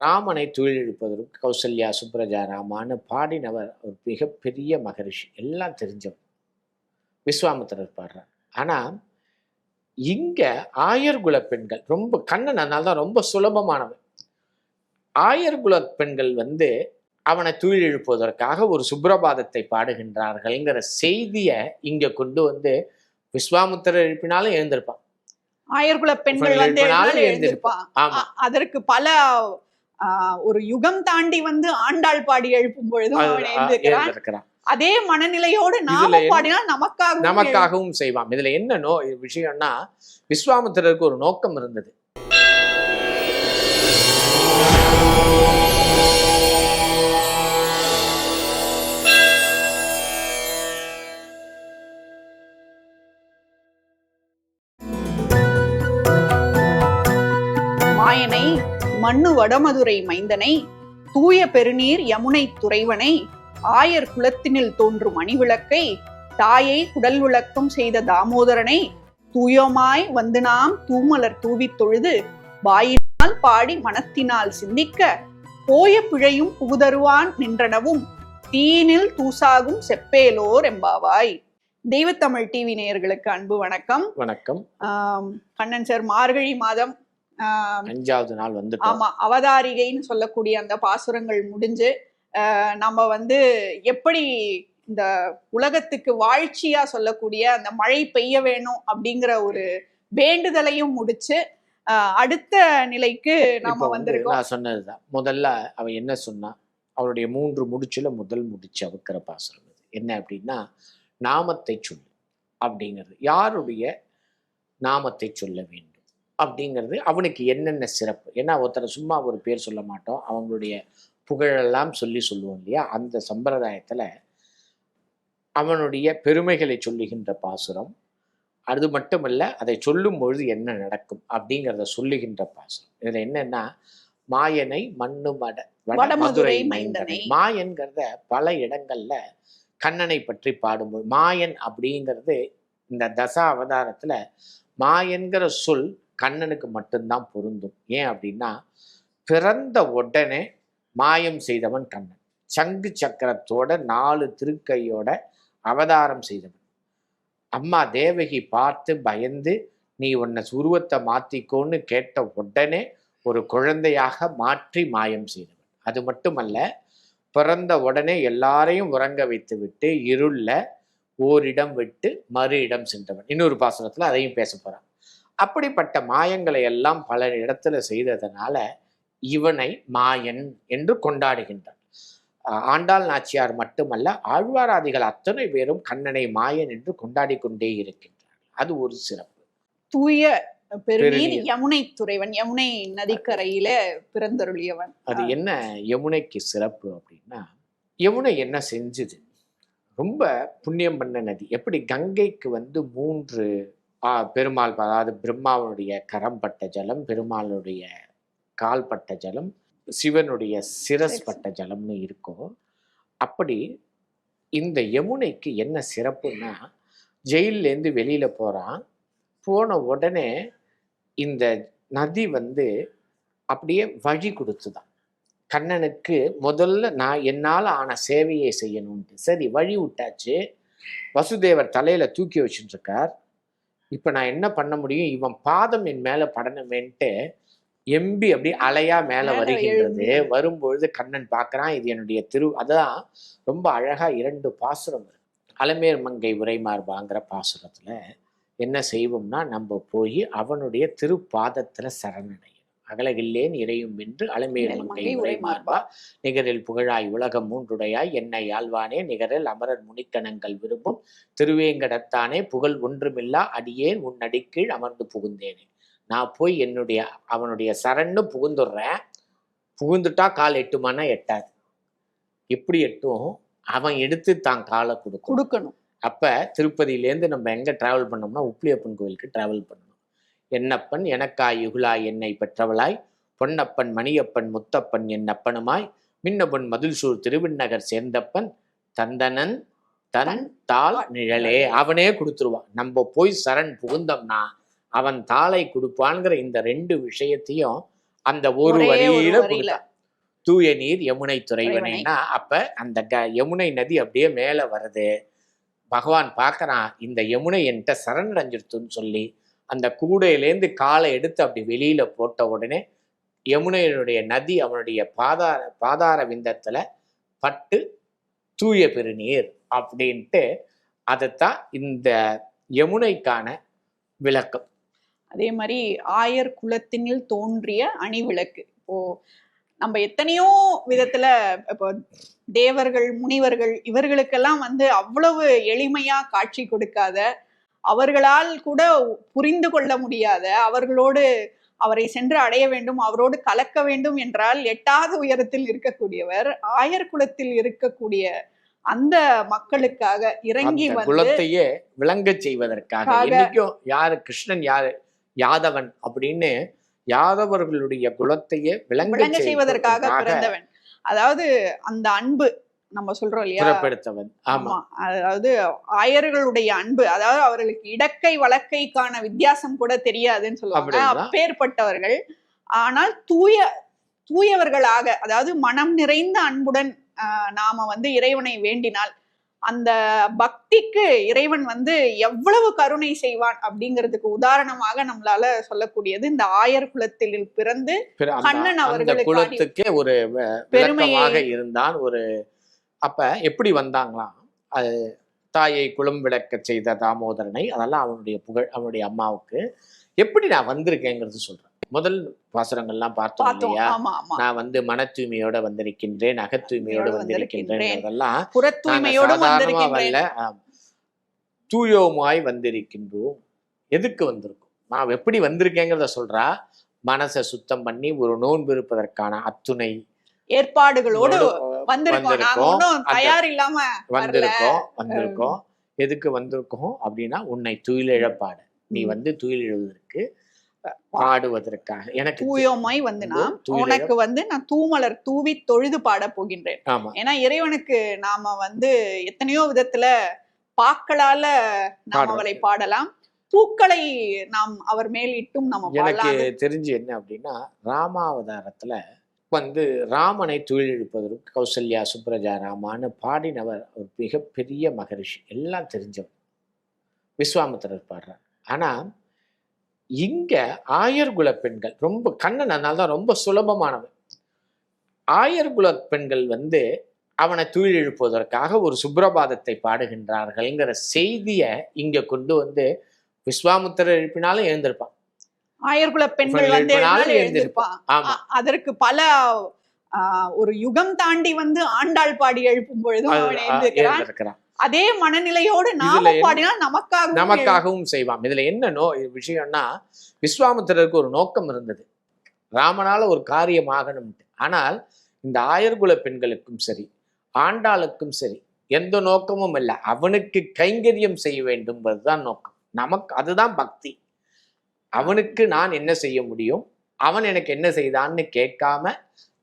ராமனை துயிலெழுப்பதற்கு கௌசல்யா சுப்ரஜா ராமான்னு பாடினவர் ஒரு மிகப்பெரிய மகரிஷி. எல்லாம் தெரிஞ்சவர். விஸ்வாமித்திரர் பாடுறார். ஆனா இங்க ஆயர்குல பெண்கள் ரொம்ப கண்ணன் அதனால தான் ரொம்ப சுலபமானவன். ஆயர்குல பெண்கள் வந்து அவனை துயிலெழுப்புவதற்காக ஒரு சுப்ரபாதத்தை பாடுகின்றார்கள்ங்கிற செய்தியை இங்க கொண்டு வந்து விஸ்வாமித்திரர் எழுப்பினாலும் எழுந்திருப்பான். ஆயர்குல பெண்கள் வந்து எழுந்திருப்பான். ஆமா. அதற்கு பல ஒரு யுகம் தாண்டி வந்து ஆண்டாள் பாடி எழுப்பும் பொழுதும் அது- அவன் எழுந்திருக்கிறான். அதே மனநிலையோடு நாம பாடினால் நமக்காக நமக்காகவும் செய்வான். இதுல என்ன நோ விஷயம்னா விஸ்வாமித்திரருக்கு ஒரு நோக்கம் இருந்தது. மண்ணு வடமதுரை மைந்தனை தூய பெருநீர் யமுனை துறைவனை ஆயர் குலத்தினில் தோன்றும் மணிவிளக்கை தாயை குடல் விளக்கம் செய்த தாமோதரனை தூயோமாய் வந்து நாம் தூமலர் தூவித் தொழுது வாயினால் பாடி மனத்தினால் சிந்திக்க போய பிழையும் புகுதருவான் நின்றனவும் தீயினில் தூசாகும் செப்பேலோர் எம்பாவாய். தெய்வத்தமிழ் டிவி நேயர்களுக்கு அன்பு வணக்கம். வணக்கம். கண்ணன் சார் மார்கழி மாதம் அஞ்சாவது நாள் வந்துட்டோம். ஆமா அவதாரிகைன்னு சொல்லக்கூடிய அந்த பாசுரங்கள் முடிஞ்சு நம்ம வந்து எப்படி இந்த உலகத்துக்கு வாழ்ச்சியா சொல்லக்கூடிய அந்த மழை பெய்ய வேணும் அப்படிங்கிற ஒரு வேண்டுதலையும் முடிச்சு அஹ், அடுத்த நிலைக்கு நாம வந்து வந்திருக்கோம். நான் சொன்னதுதான். முதல்ல அவ என்ன சொன்னா அவளுடைய மூன்று முடிச்சுல முதல் முடிச்சு அவுக்கிற பாசுரம் என்ன அப்படின்னா நாமத்தை சொல்லு அப்படிங்கிறது. யாருடைய நாமத்தை சொல்ல வேண்டும்? அப்படிங்கிறது அவனுக்கு என்னென்ன சிறப்பு? ஏன்னா ஒருத்தரை சும்மா ஒரு பேர் சொல்ல மாட்டோம். அவங்களுடைய புகழெல்லாம் சொல்லி சொல்லுவோம் இல்லையா? அந்த சம்பிரதாயத்துல அவனுடைய பெருமைகளை சொல்லுகின்ற பாசுரம் அது மட்டுமல்ல அதை சொல்லும் பொழுது என்ன நடக்கும் அப்படிங்கிறத சொல்லுகின்ற பாசுரம். இதுல என்னன்னா மாயனை மண்ணு மட வடமதுரை மைந்தனை. மாயன்கிறத பல இடங்கள்ல கண்ணனை பற்றி பாடும்போது மாயன் அப்படிங்கிறது இந்த தசா அவதாரத்துல மாயன்கிற சொல் கண்ணனுக்கு மட்டும்தான் பொருந்தும். ஏன் அப்படின்னா பிறந்த உடனே மாயம் செய்தவன் கண்ணன். சங்கு சக்கரத்தோட நாலு திருக்கையோட அவதாரம் செய்தவன். அம்மா தேவகி பார்த்து பயந்து நீ உன்னை உருவத்தை மாத்திக்கோன்னு கேட்ட உடனே ஒரு குழந்தையாக மாற்றி மாயம் செய்தவன். அது மட்டுமல்ல பிறந்த உடனே எல்லாரையும் உறங்க வைத்து விட்டு இருள்ல ஓரிடம் விட்டு மறு இடம் சென்றவன். இன்னொரு பாசனத்துல அதையும் பேச போறான். அப்படிப்பட்ட மாயங்களை எல்லாம் பல இடத்துல செய்ததனால இவனை மாயன் என்று கொண்டாடுகின்றான். ஆண்டாள் நாச்சியார் மட்டுமல்ல ஆழ்வாராதிகள் அத்தனை பேரும் கண்ணனை மாயன் என்று கொண்டாடி கொண்டே இருக்கின்றார் அது ஒரு சிறப்பு. தூய பெருநீர். யமுனை துறைவன் யமுனை நதிக்கரையில பிறந்தருளியவன். அது என்ன யமுனைக்கு சிறப்பு அப்படின்னா யமுனை என்ன செஞ்சுது? ரொம்ப புண்ணியம் பண்ண நதி. எப்படி கங்கைக்கு வந்து மூன்று பெருமாள் அதாவது பிரம்மாவுடைய கரம் பட்ட ஜலம் பெருமாளுடைய கால் பட்ட ஜலம் சிவனுடைய சிரஸ் பட்ட ஜலம்னு இருக்கோ அப்படி இந்த யமுனைக்கு என்ன சிறப்புன்னா ஜெயிலேருந்து வெளியில போறான். போன உடனே இந்த நதி வந்து அப்படியே வழி கொடுத்துதான். கண்ணனுக்கு முதல்ல நான் என்னால் ஆன சேவையை செய்யணும்ட்டு. சரி வழி விட்டாச்சு. வசுதேவர் தலையில தூக்கி வச்சுட்டு இருக்கார் இப்ப நான் என்ன பண்ண முடியும்? இவன் பாதம் என் மேல படணுமேன்ட்டு எம்பி அப்படி அலையா மேல வருகின்றது. வரும்பொழுது கண்ணன் பார்க்கறான் இது என்னுடைய திரு அதான் ரொம்ப அழகா இரண்டு பாசுரம் அலமேர் மங்கை உரைமார்பாங்கிற பாசுரத்துல என்ன செய்வோம்னா நம்ம போய் அவனுடைய திருப்பாதத்துல சரணடையும் அகலகில்லேன் இறையும் என்று அலமேர் மேல் மங்கை உரைமார்பா. நிகரில் புகழாய் உலகம் மூன்றுடையாய் என்னை ஆழ்வானே நிகரில் அமரர் முனிக்கணங்கள் விரும்பும். திருவேங்கடத்தானே புகழ் ஒன்றுமில்லா. அடியேன் உன் அடிக்கீழ் அமர்ந்து புகுந்தேனே. நான் போய் என்னுடைய அவனுடைய சரண்னு புகுந்துடுறேன் புகுந்துட்டா கால் எட்டுமானா எட்டாது. எப்படி எட்டும் அவன் எடுத்து தான் காலை கொடுக்கும். கொடுக்கணும். அப்ப திருப்பதியிலேருந்து நம்ம எங்க டிராவல் பண்ணோம்னா உப்பிலியப்பன் கோயிலுக்கு டிராவல் பண்ணணும். என்னப்பன் எனக்காய் யுகுலாய் என்னை பெற்றவளாய். பொன்னப்பன் மணியப்பன் முத்தப்பன் என்னப்பனுமாய். மின்னப்பன் மதில்சூர் திருவிண்ணகர் சேர்ந்தப்பன் தந்தனன் தன் தாள் நிழலே. அவனே கொடுத்துருவான். நம்ம போய் சரண் புகுந்தோம்னா அவன் தாளை கொடுப்பான்ங்கிற இந்த ரெண்டு விஷயத்தையும் அந்த ஒரு வரியில வரியில. கொடுத்தா தூய நீர் யமுனை துறைவனைன்னா அப்ப அந்த க யமுனை நதி அப்படியே மேல வருது. பகவான் பார்க்கறான் இந்த யமுனை என்கிட்ட சரணடைஞ்சிருத்துன்னு சொல்லி அந்த கூடையிலேருந்து காலை எடுத்து அப்படி வெளியில போட்ட உடனே யமுனையினுடைய நதி அவனுடைய பாதார பாதார விந்தத்துல பட்டு தூய பெருநீர் அப்படின்ட்டு அதைத்தான் இந்த யமுனைக்கான விளக்கம். அதே மாதிரி ஆயர் குலத்தினில் தோன்றிய அணி விளக்கு இப்போ நம்ம எத்தனையோ விதத்துல இப்போ தேவர்கள் முனிவர்கள் இவர்களுக்கெல்லாம் வந்து அவ்வளவு எளிமையா காட்சி கொடுக்காத அவர்களால் கூட புரிந்து கொள்ள முடியாத அவர்களோடு அவரை சென்று அடைய வேண்டும் அவரோடு கலக்க வேண்டும் என்றால் எட்டாத உயரத்தில் இருக்கக்கூடியவர் ஆயர் குலத்தில் இருக்கக்கூடிய அந்த மக்களுக்காக இறங்கி குலத்தையே விளங்கச் செய்வதற்காக காக. என்னைக்கும் யாரு கிருஷ்ணன் யாரு யாதவன் அப்படின்னு யாதவர்களுடைய குலத்தையே விளங்க விளங்க செய்வதற்காக பிறந்தவன் அதாவது அந்த அன்பு நம்ம சொல்றோம் இல்லையா? ஆமா. அதாவது ஆயர்களுடைய அன்பு அதாவது அவர்களுக்கு இடக்கை வழக்கைக்கான வித்தியாசம் கூட தெரியாதுன்னு சொல்லுவாங்க? அப்பேற்பட்டவர்கள். ஆனால் தூய தூயவர்களாக அதாவது மனம் நிறைந்த அன்புடன் நாம வந்து இறைவனை வேண்டினால் அந்த பக்திக்கு இறைவன் வந்து எவ்வளவு கருணை செய்வான் அப்படிங்கிறதுக்கு உதாரணமாக நம்மளால சொல்லக்கூடியது இந்த ஆயர் குலத்தில் பிறந்து கண்ணன் அவர்களுக்கு ஒரு வ- பெருமையை- விளக்கமாக இருந்தான் ஒரு அப்ப எப்படி வந்தாங்களாம்? அது தாயை குலம் விளக்க செய்த தாமோதரனை அதெல்லாம் அவனுடைய புகழ் அவனுடைய அம்மாவுக்கு எப்படி நான் வந்திருக்கேங்கிறது சொல்றேன். முதல் பாசுரங்கள்லாம் பார்த்தோம் இல்லையா? நான் வந்து மன தூய்மையோட வந்திருக்கின்றேன் அகத் தூய்மையோட வந்திருக்கின்றேன். அதெல்லாம் சாதாரணமா வரல. தூயோமாய் வந்திருக்கின்றோம். எதுக்கு வந்திருக்கோம்? நான் எப்படி வந்திருக்கேங்கிறத சொல்றா. மனசை சுத்தம் பண்ணி ஒரு நோன்பு இருப்பதற்கான அத்துணை ஏற்பாடுகளோடு வந்திருக்கோம். வந்திருக்கோம். வந்திருக்கோம் வந்திருக்கோம். எதுக்கு வந்திருக்கோம் அப்படின்னா உன்னை துயிலிழப்பாடு நீ ம். வந்து துயிலிழுவதற்கு பாடுவதற்காக. எனக்கு தூயோமாய் வந்து நான் தூயிலிழ- உனக்கு வந்து நான் தூமலர் தூவி தொழுது பாட போகின்றேன். ஆமா. ஏன்னா இறைவனுக்கு நாம வந்து எத்தனையோ விதத்துல பாக்களால நாம். அவரை பாடலாம். பூக்களை நாம் அவர் மேல் இட்டும் நம்ம எனக்கு தெரிஞ்சு என்ன அப்படின்னா ராமாவதாரத்துல வந்து ராமனை துயிலெழுப்பதற்கு கௌசல்யா சுப்ரஜா ராமான்னு பாடினவர் ஒரு மிகப்பெரிய மகரிஷி. எல்லாம் தெரிஞ்சவர் விஸ்வாமித்திரர் பாடுறார். ஆனால் இங்கே ஆயர்குல பெண்கள் ரொம்ப கண்ணன் அதனால தான் ரொம்ப சுலபமானவன். ஆயர்குல பெண்கள் வந்து அவனை துயிலெழுப்புவதற்காக ஒரு சுப்ரபாதத்தை பாடுகின்றார்கள்ங்கிற செய்தியை இங்கே கொண்டு வந்து விஸ்வாமுத்திரர் எழுப்பினாலும் எழுந்திருப்பான். ஆயர்குல பெண்கள் வந்து எழுந்திருப்பான். அதற்கு பல ஒரு யுகம் தாண்டி வந்து ஆண்டாள் பாடி எழுப்பும் பொழுதும் அவன் எழுந்திருக்கிறான். அதே மனநிலையோடு நாம பாடினால் நமக்காக நமக்காகவும் செய்வான். இதுல என்ன நோ விஷயம்னா விஸ்வாமித்திரருக்கு ஒரு நோக்கம் இருந்தது. ராமனால ஒரு காரியம் ஆகணும்ட்டு ஆனால் இந்த ஆயர்குல பெண்களுக்கும் சரி ஆண்டாளுக்கும் சரி எந்த நோக்கமும் இல்லை. அவனுக்கு கைங்கரியம் செய்ய வேண்டும்ன்றதுதான் நோக்கம். நமக்கு அதுதான் பக்தி. அவனுக்கு நான் என்ன செய்ய முடியும்? அவன் எனக்கு என்ன செய்தான்னு கேட்காம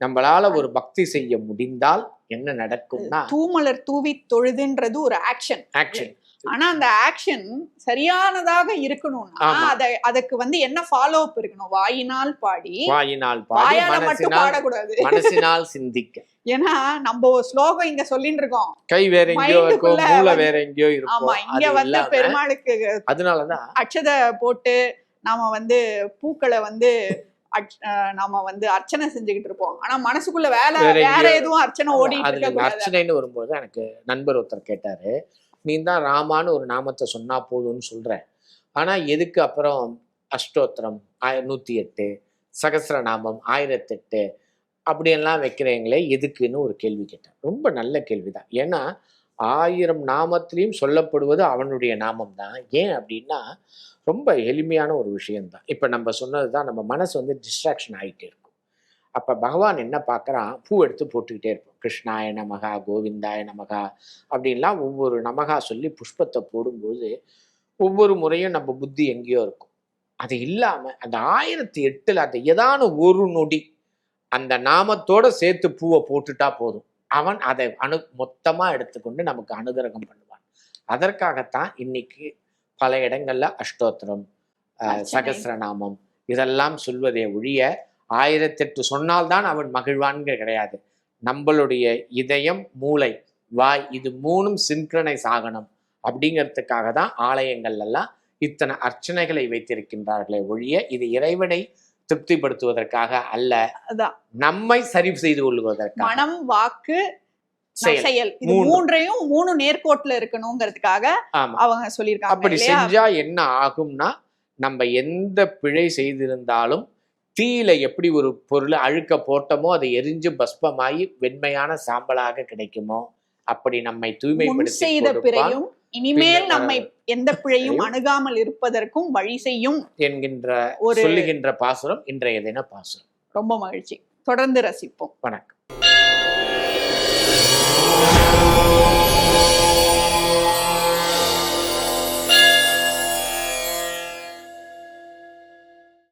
நம்மளால ஒரு பக்தி செய்ய முடிந்தால் என்ன நடக்கும்னா தூமலர் தூவி தொழுதுன்றது ஒரு ஆக்ஷன் ஆக்ஷன் ஆனா அந்த ஆக்ஷன் சரியானதாக இருக்கணும்னா. அத அதுக்கு வந்து என்ன ஃபாலோ அப் இருக்கணும்? வாயினால் பாடி வாயினால் பாடி மட்டும் பாடக்கூடாது. மனசினால் சிந்திக்க. ஏன்னா நம்ம ஸ்லோகம் இங்க சொல்லிட்டு இருக்கோம். கை வேற எங்கேயோ இருக்கும் மூளை வேற எங்கேயோ இருக்கும் ஆமா இங்க வந்து பெருமாளுக்கு அதனாலதான் அட்சதை போட்டு நாம வந்து பூக்களை வந்து நாம வந்து அர்ச்சனை செஞ்சுக்கிட்டு இருப்போம். ஆனா மனசுக்குள்ள வேலை வேற எதுவும் அர்ச்சனை ஓடிட்டு அர்ச்சனைன்னு வரும்போது எனக்கு நண்பர் ஒருத்தர் கேட்டாரு. நீ தான் ராமான்னு ஒரு நாமத்தை சொன்னா போதும்னு சொல்ற. ஆனா எதுக்கு அப்புறம் அஷ்டோத்திரம் ஆய நூத்தி எட்டு சகசிரநாமம் ஆயிரத்தெட்டு அப்படியெல்லாம் வைக்கிறீங்களே எதுக்குன்னு ஒரு கேள்வி கேட்டேன். ரொம்ப நல்ல கேள்விதான். ஏன்னா ஆயிரம் நாமத்திலையும் சொல்லப்படுவது அவனுடைய நாமம் தான் ஏன் அப்படின்னா ரொம்ப எளிமையான ஒரு விஷயம்தான். இப்போ நம்ம சொன்னது தான் நம்ம மனசு வந்து டிஸ்ட்ராக்ஷன் ஆகிட்டே இருக்கும். அப்போ பகவான் என்ன பார்க்குறான்? பூ எடுத்து போட்டுக்கிட்டே இருப்போம் கிருஷ்ணாய நமகா கோவிந்தாய நமகா அப்படின்லாம் ஒவ்வொரு நமகா சொல்லி புஷ்பத்தை போடும்போது ஒவ்வொரு முறையும் நம்ம புத்தி எங்கேயோ இருக்கும். அது இல்லாமல் அந்த ஆயிரத்தி எட்டில் அந்த ஏதான ஒரு நொடி அந்த நாமத்தோட சேர்த்து பூவை போட்டுட்டா போதும். அவன் அதை அணு மொத்தமாக எடுத்துக்கொண்டு நமக்கு அனுகிரகம் பண்ணுவான் அதற்காகத்தான் இன்னைக்கு பல இடங்கள்ல அஷ்டோத்திரம். சகஸ்ரநாமம் இதெல்லாம் சொல்வதே ஒழிய ஆயிரத்தெட்டு சொன்னால்தான் அவன் மகிழ்வான்கள் கிடையாது நம்மளுடைய இதயம் மூளை வாய் இது மூணும் சின்க்ரனைஸ் ஆகணும் அப்படிங்கிறதுக்காக தான் ஆலயங்கள் எல்லாம் இத்தனை அர்ச்சனைகளை வைத்திருக்கின்றார்களே ஒழிய இது இறைவனை திருப்திப்படுத்துவதற்காக அல்ல. நம்மை சரி செய்து கொள்வதற்காக மனம் வாக்கு செயல். மூன்றையும் மூணு நேர்கோட்டுல இருக்கணுங்கிறதுக்காக அவங்க சொல்லியிருக்காங்க அப்படி செஞ்சா என்ன ஆகும்னா நம்ம எந்த பிழை செய்திருந்தாலும் தீயில எப்படி ஒரு பொருளை அழுக்க போட்டோமோ அதை எரிஞ்சு பஸ்பமாகி வெண்மையான சாம்பலாக கிடைக்குமோ அப்படி நம்மை தூய்மைப்படுத்தி செய்த பிறையும் இனிமேல் நம்மை எந்த பிழையும் அணுகாமல் இருப்பதற்கும் வழி செய்யும் என்கின்ற ஒரு சொல்லுகின்ற பாசுரம் இன்றைய தின பாசுரம். ரொம்ப மகிழ்ச்சி. தொடர்ந்து ரசிப்போம். வணக்கம்.